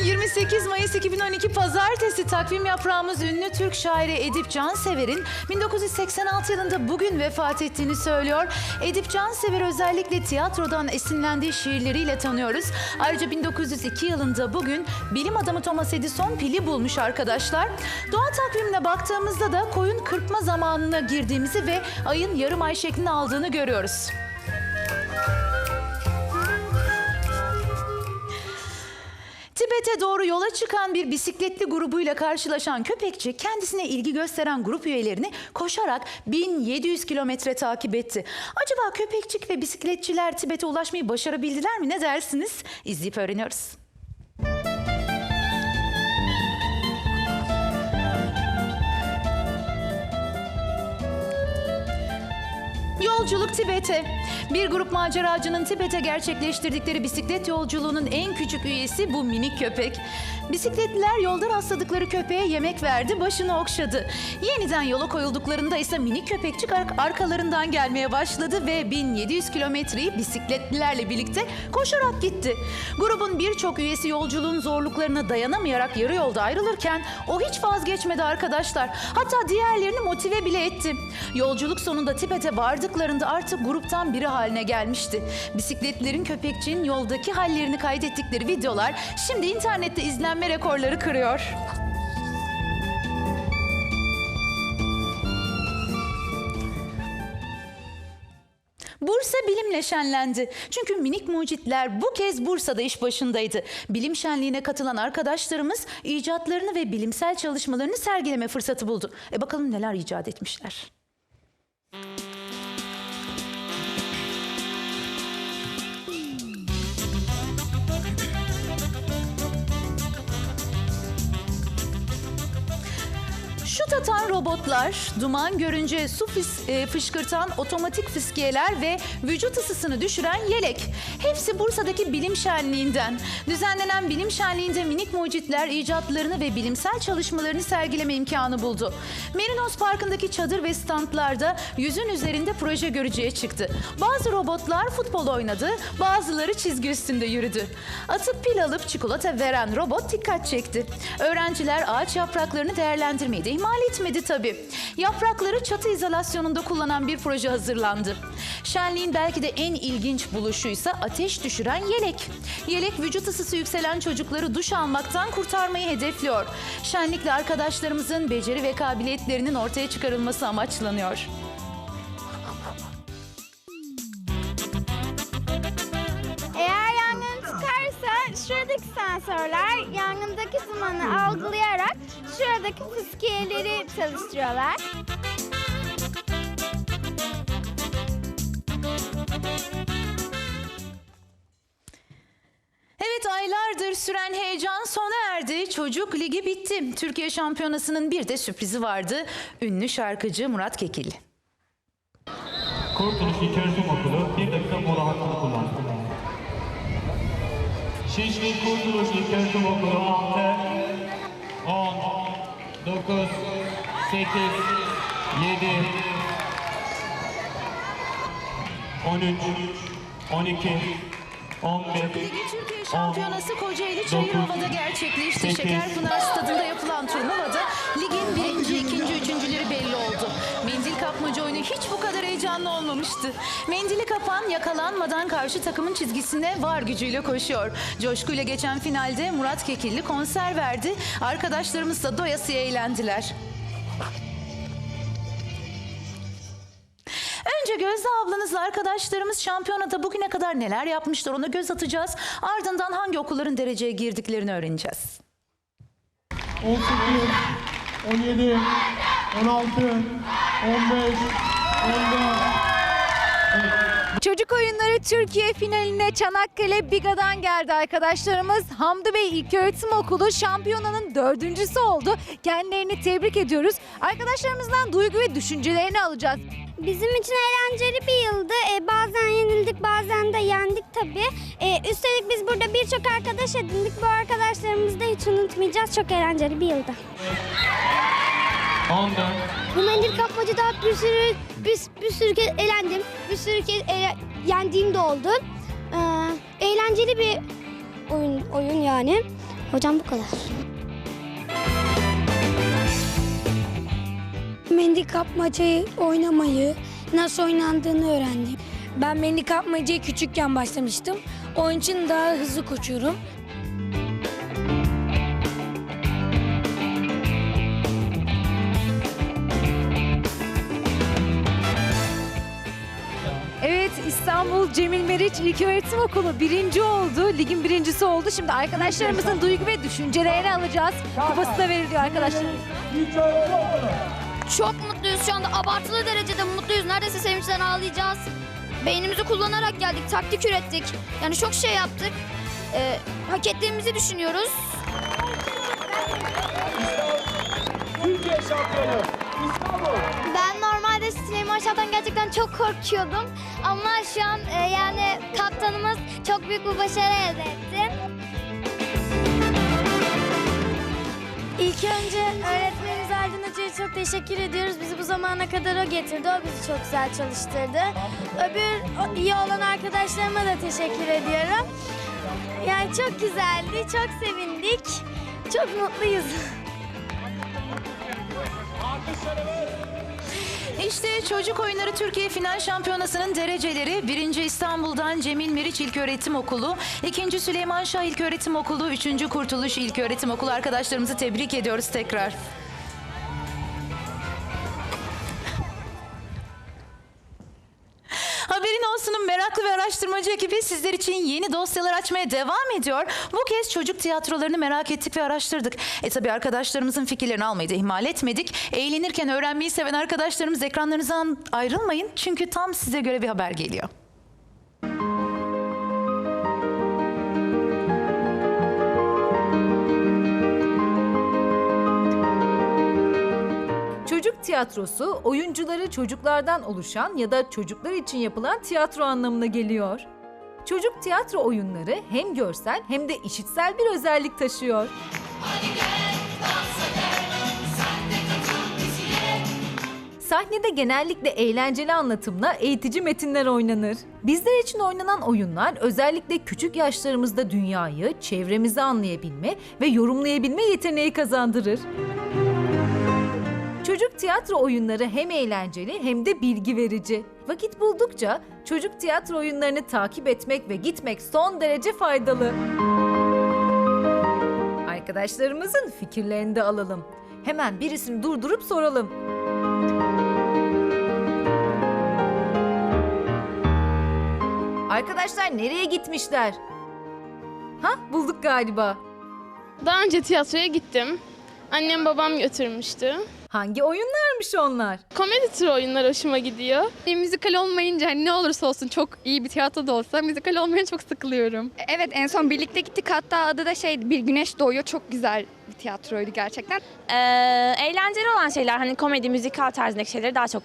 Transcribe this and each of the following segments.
Bugün 28 Mayıs 2012 Pazartesi takvim yaprağımız ünlü Türk şairi Edip Cansever'in 1986 yılında bugün vefat ettiğini söylüyor. Edip Cansever özellikle tiyatrodan esinlendiği şiirleriyle tanıyoruz. Ayrıca 1902 yılında bugün bilim adamı Thomas Edison pili bulmuş arkadaşlar. Doğa takvimine baktığımızda da koyun kırpma zamanına girdiğimizi ve ayın yarım ay şeklini aldığını görüyoruz. Tibet'e doğru yola çıkan bir bisikletli grubuyla karşılaşan köpekçi kendisine ilgi gösteren grup üyelerini koşarak 1700 kilometre takip etti. Acaba köpekçik ve bisikletçiler Tibet'e ulaşmayı başarabildiler mi ne dersiniz? İzleyip öğreniyoruz. Yolculuk Tibet'e. Bir grup maceracının Tibet'e gerçekleştirdikleri bisiklet yolculuğunun en küçük üyesi bu minik köpek. Bisikletliler yolda rastladıkları köpeğe yemek verdi, başını okşadı. Yeniden yola koyulduklarında ise minik köpekçik ar- arkalarından gelmeye başladı ve 1700 kilometreyi bisikletlilerle birlikte koşarak gitti. Grubun birçok üyesi yolculuğun zorluklarına dayanamayarak yarı yolda ayrılırken o hiç vazgeçmedi arkadaşlar. Hatta diğerlerini motive bile etti. Yolculuk sonunda Tibet'e vardıklarında artık gruptan biri haline gelmişti. Bisikletlerin köpekçinin yoldaki hallerini kaydettikleri videolar şimdi internette izlenme rekorları kırıyor. Bursa bilimle şenlendi. Çünkü minik mucitler bu kez Bursa'da iş başındaydı. Bilim şenliğine katılan arkadaşlarımız icatlarını ve bilimsel çalışmalarını sergileme fırsatı buldu. E bakalım neler icat etmişler. Şut atan robotlar, duman görünce su fıs- e, fışkırtan otomatik fıskiyeler ve vücut ısısını düşüren yelek. Hepsi Bursa'daki bilim şenliğinden. Düzenlenen bilim şenliğinde minik mucitler icatlarını ve bilimsel çalışmalarını sergileme imkanı buldu. Merinos Parkı'ndaki çadır ve standlarda yüzün üzerinde proje görücüye çıktı. Bazı robotlar futbol oynadı, bazıları çizgi üstünde yürüdü. Atıp pil alıp çikolata veren robot dikkat çekti. Öğrenciler ağaç yapraklarını değerlendirmeyi de ihmal etmedi tabii. Yaprakları çatı izolasyonunda kullanan bir proje hazırlandı. Şenliğin belki de en ilginç buluşuysa ateş düşüren yelek. Yelek vücut ısısı yükselen çocukları duş almaktan kurtarmayı hedefliyor. Şenlikle arkadaşlarımızın beceri ve kabiliyetlerinin ortaya çıkarılması amaçlanıyor. Sensörler yangındaki dumanı algılayarak şuradaki fıskiyeleri çalıştırıyorlar. Evet aylardır süren heyecan sona erdi. Çocuk ligi bitti. Türkiye şampiyonasının bir de sürprizi vardı. Ünlü şarkıcı Murat Kekilli. Kurtuluş İlköğretim Okulu bir dakika mola hakkını kullandı. Şişli Kurtuluş İlköğretim Okulu 6, 10, 9, 8, 7, 13, 12, 11, Ligi Türkiye Şampiyonası Kocaeli Çayırova'da gerçekleşti. Şekerpınar Stadı'nda yapılan turnuvada ligin birinci, ikinci, üçüncüleri belli kapmaca oyunu hiç bu kadar heyecanlı olmamıştı. Mendili kapan yakalanmadan karşı takımın çizgisine var gücüyle koşuyor. Coşkuyla geçen finalde Murat Kekilli konser verdi. Arkadaşlarımız da doyasıya eğlendiler. Önce Gözde ablanızla arkadaşlarımız şampiyonada bugüne kadar neler yapmışlar ona göz atacağız. Ardından hangi okulların dereceye girdiklerini öğreneceğiz. 18, 17, 16, 15, 14, Çocuk oyunları Türkiye finaline Çanakkale Biga'dan geldi arkadaşlarımız. Hamdi Bey İlköğretim Okulu şampiyonanın dördüncüsü oldu. Kendilerini tebrik ediyoruz. Arkadaşlarımızdan duygu ve düşüncelerini alacağız. Bizim için eğlenceli bir yıldı. Ee, bazen yenildik bazen de yendik tabii. Ee, üstelik biz burada birçok arkadaş edindik. Bu arkadaşlarımızı da hiç unutmayacağız. Çok eğlenceli bir yıldı. 14, Bu mendil kapmacada bir sürü bir, bir sürü kez eğlendim. Bir sürü kez eğle- yendiğim de oldu. Ee, eğlenceli bir oyun oyun yani. Hocam bu kadar. Mendil kapmacayı oynamayı, nasıl oynandığını öğrendim. Ben mendil kapmacaya küçükken başlamıştım. Onun için daha hızlı koşuyorum. Evet İstanbul Cemil Meriç İlköğretim Okulu birinci oldu. Ligin birincisi oldu. Şimdi arkadaşlarımızın duygu ve düşüncelerini alacağız. Kupası da veriliyor arkadaşlar. Çok mutluyuz şu anda abartılı derecede mutluyuz. Neredeyse sevinçten ağlayacağız. Beynimizi kullanarak geldik, taktik ürettik. Yani çok şey yaptık. Ee, hak ettiğimizi düşünüyoruz. Ben normalde Şah'tan gerçekten çok korkuyordum. Ama şu an e, yani kaptanımız çok büyük bir başarı elde etti. İlk önce öğretmenimiz Aldın Hoca'ya çok teşekkür ediyoruz. Bizi bu zamana kadar o getirdi. O bizi çok güzel çalıştırdı. Öbür o- iyi olan arkadaşlarıma da teşekkür ediyorum. Yani çok güzeldi, çok sevindik. Çok mutluyuz. İşte Çocuk Oyunları Türkiye Final Şampiyonası'nın dereceleri. Birinci İstanbul'dan Cemil Meriç İlköğretim Okulu, ikinci Süleyman Şah İlköğretim Okulu, üçüncü Kurtuluş İlköğretim Okulu arkadaşlarımızı tebrik ediyoruz tekrar. Araştırmacı ekibi sizler için yeni dosyalar açmaya devam ediyor. Bu kez çocuk tiyatrolarını merak ettik ve araştırdık. E tabi arkadaşlarımızın fikirlerini almayı da ihmal etmedik. Eğlenirken öğrenmeyi seven arkadaşlarımız ekranlarınızdan ayrılmayın. Çünkü tam size göre bir haber geliyor. Tiyatrosu oyuncuları çocuklardan oluşan ya da çocuklar için yapılan tiyatro anlamına geliyor. Çocuk tiyatro oyunları hem görsel hem de işitsel bir özellik taşıyor. Sahnede genellikle eğlenceli anlatımla eğitici metinler oynanır. Bizler için oynanan oyunlar özellikle küçük yaşlarımızda dünyayı, çevremizi anlayabilme ve yorumlayabilme yeteneği kazandırır. Çocuk tiyatro oyunları hem eğlenceli hem de bilgi verici. Vakit buldukça çocuk tiyatro oyunlarını takip etmek ve gitmek son derece faydalı. Arkadaşlarımızın fikirlerini de alalım. Hemen birisini durdurup soralım. Arkadaşlar nereye gitmişler? Ha bulduk galiba. Daha önce tiyatroya gittim. Annem babam götürmüştü. Hangi oyunlarmış onlar? Komedi tür oyunlar hoşuma gidiyor. E, müzikal olmayınca hani ne olursa olsun çok iyi bir tiyatro da olsa müzikal olmaya çok sıkılıyorum. Evet en son birlikte gittik hatta adı da şey Bir Güneş Doğuyor çok güzel bir tiyatroydu gerçekten. Ee, eğlenceli olan şeyler hani komedi, müzikal tarzındaki şeyleri daha çok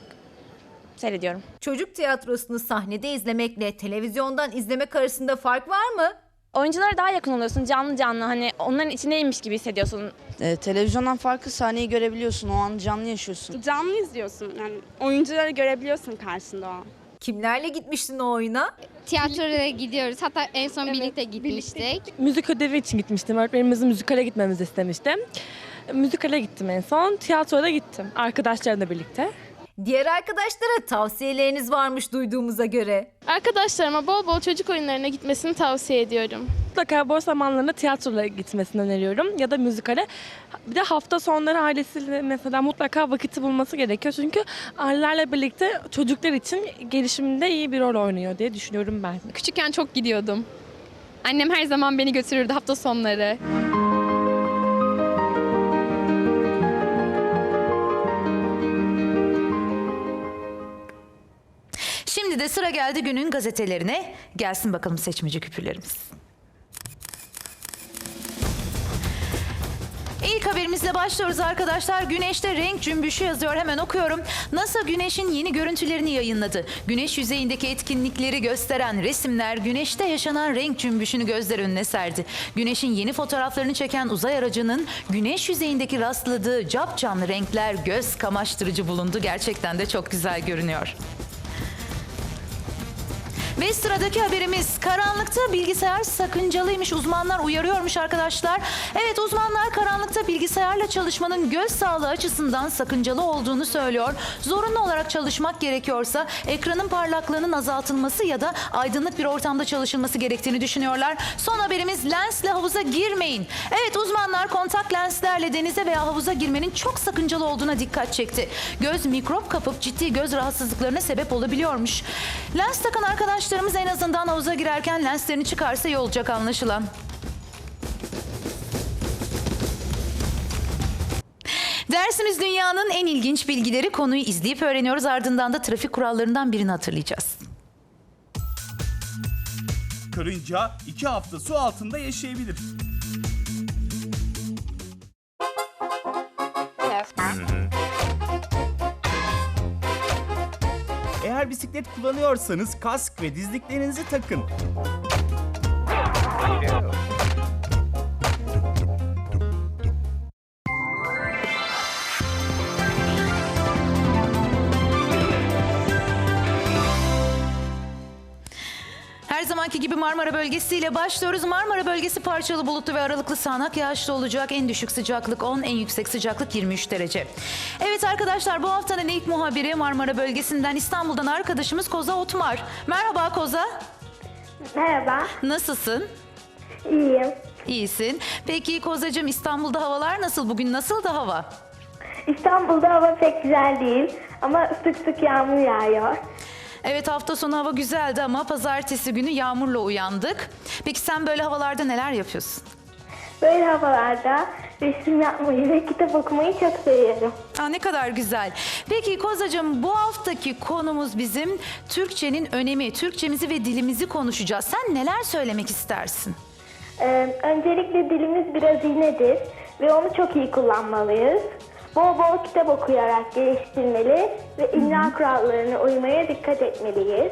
seyrediyorum. Çocuk tiyatrosunu sahnede izlemekle televizyondan izlemek arasında fark var mı? Oyunculara daha yakın oluyorsun canlı canlı hani onların içindeymiş gibi hissediyorsun. E, televizyondan farklı sahneyi görebiliyorsun. O an canlı yaşıyorsun. Canlı izliyorsun. Yani oyuncuları görebiliyorsun karşında o an. Kimlerle gitmiştin o oyuna? Tiyatroya gidiyoruz hatta en son birlikte gitmiştik. Müzik ödevi için gitmiştim. Öğretmenimizin müzikale gitmemizi istemişti. Müzikale gittim en son. Tiyatroya gittim arkadaşlarımla birlikte. Diğer arkadaşlara tavsiyeleriniz varmış duyduğumuza göre. Arkadaşlarıma bol bol çocuk oyunlarına gitmesini tavsiye ediyorum. Mutlaka boş zamanlarında tiyatroya gitmesini öneriyorum ya da müzikale. Bir de hafta sonları ailesiyle mesela mutlaka vakiti bulması gerekiyor. Çünkü ailelerle birlikte çocuklar için gelişiminde iyi bir rol oynuyor diye düşünüyorum ben. Küçükken çok gidiyordum. Annem her zaman beni götürürdü hafta sonları. Şimdi sıra geldi günün gazetelerine. Gelsin bakalım seçmeci küpürlerimiz. İlk haberimizle başlıyoruz arkadaşlar. Güneşte renk cümbüşü yazıyor. Hemen okuyorum. NASA Güneş'in yeni görüntülerini yayınladı. Güneş yüzeyindeki etkinlikleri gösteren resimler Güneş'te yaşanan renk cümbüşünü gözler önüne serdi. Güneş'in yeni fotoğraflarını çeken uzay aracının Güneş yüzeyindeki rastladığı capcanlı renkler göz kamaştırıcı bulundu. Gerçekten de çok güzel görünüyor. Ve sıradaki haberimiz karanlıkta bilgisayar sakıncalıymış. Uzmanlar uyarıyormuş arkadaşlar. Evet uzmanlar karanlıkta bilgisayarla çalışmanın göz sağlığı açısından sakıncalı olduğunu söylüyor. Zorunlu olarak çalışmak gerekiyorsa ekranın parlaklığının azaltılması ya da aydınlık bir ortamda çalışılması gerektiğini düşünüyorlar. Son haberimiz lensle havuza girmeyin. Evet uzmanlar kontak lenslerle denize veya havuza girmenin çok sakıncalı olduğuna dikkat çekti. Göz mikrop kapıp ciddi göz rahatsızlıklarına sebep olabiliyormuş. Lens takan arkadaşlarımız en azından havuza girerken lenslerini çıkarsa iyi olacak anlaşılan. Dersimiz dünyanın en ilginç bilgileri konuyu izleyip öğreniyoruz. Ardından da trafik kurallarından birini hatırlayacağız. Karınca iki hafta su altında yaşayabilir. Eğer bisiklet kullanıyorsanız kask ve dizliklerinizi takın. Marmara bölgesiyle başlıyoruz. Marmara bölgesi parçalı bulutlu ve aralıklı sağanak yağışlı olacak. En düşük sıcaklık 10, en yüksek sıcaklık 23 derece. Evet arkadaşlar bu haftanın ilk muhabiri Marmara bölgesinden İstanbul'dan arkadaşımız Koza Otmar. Merhaba Koza. Merhaba, Nasılsın? iyiyim. İyisin. Peki Kozacığım İstanbul'da havalar nasıl? Bugün nasıl da hava? İstanbul'da hava pek güzel değil ama sık sık yağmur yağıyor. Evet hafta sonu hava güzeldi ama pazartesi günü yağmurla uyandık. Peki sen böyle havalarda neler yapıyorsun? Böyle havalarda resim yapmayı ve kitap okumayı çok seviyorum. Aa, ne kadar güzel. Peki Kozacığım bu haftaki konumuz bizim Türkçenin önemi. Türkçemizi ve dilimizi konuşacağız. Sen neler söylemek istersin? Ee, öncelikle dilimiz biraz iğnedir ve onu çok iyi kullanmalıyız. Bol bol kitap okuyarak geliştirmeli ve imla kurallarına uymaya dikkat etmeliyiz.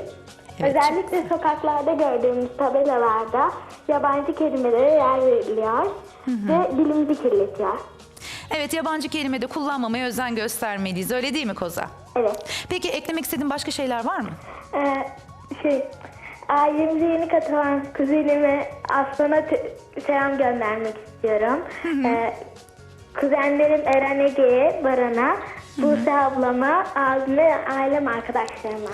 Evet, Özellikle sokaklarda gördüğümüz tabelalarda yabancı kelimelere yer veriliyor ve dilimizi kirletiyor. Evet yabancı kelime de kullanmamaya özen göstermeliyiz. Öyle değil mi Koza? Evet. Peki eklemek istediğin başka şeyler var mı? Ee, şey, ailemize yeni katılan kuzenime Aslan'a selam göndermek istiyorum. Ee, kuzenlerim Eren Ege'ye, Baran'a, Buse ablama, abime ailem arkadaşlarıma.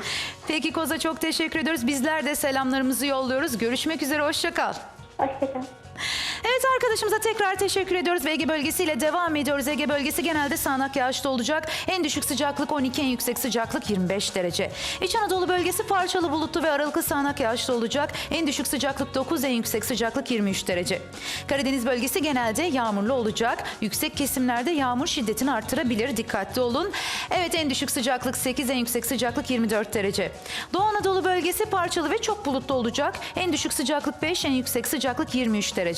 Peki Koza çok teşekkür ediyoruz. Bizler de selamlarımızı yolluyoruz. Görüşmek üzere. Hoşça kal. Hoşçakalın. Evet arkadaşımıza tekrar teşekkür ediyoruz ve Ege bölgesiyle devam ediyoruz. Ege bölgesi genelde sağanak yağışlı olacak. En düşük sıcaklık 12, en yüksek sıcaklık 25 derece. İç Anadolu bölgesi parçalı bulutlu ve aralıklı sağanak yağışlı olacak. En düşük sıcaklık 9, en yüksek sıcaklık 23 derece. Karadeniz bölgesi genelde yağmurlu olacak. Yüksek kesimlerde yağmur şiddetini arttırabilir. Dikkatli olun. Evet en düşük sıcaklık 8, en yüksek sıcaklık 24 derece. Doğu Anadolu bölgesi parçalı ve çok bulutlu olacak. En düşük sıcaklık 5, en yüksek sıcaklık 23 derece.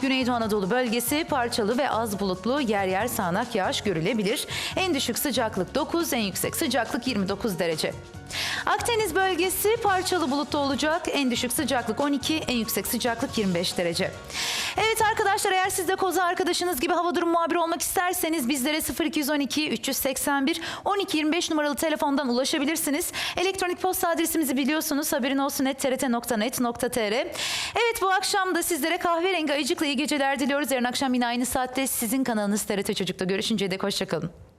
Güneydoğu Anadolu bölgesi parçalı ve az bulutlu yer yer sağanak yağış görülebilir. En düşük sıcaklık 9, en yüksek sıcaklık 29 derece. Akdeniz bölgesi parçalı bulutlu olacak. En düşük sıcaklık 12, en yüksek sıcaklık 25 derece. Evet arkadaşlar eğer siz de koza arkadaşınız gibi hava durum muhabiri olmak isterseniz bizlere 0212 381 1225 numaralı telefondan ulaşabilirsiniz. Elektronik posta adresimizi biliyorsunuz. Haberin olsun trt.net.tr. Evet bu akşam da sizlere kahverengi ayıcıkla iyi geceler diliyoruz. Yarın akşam yine aynı saatte sizin kanalınız TRT Çocuk'ta görüşünceye dek hoşçakalın.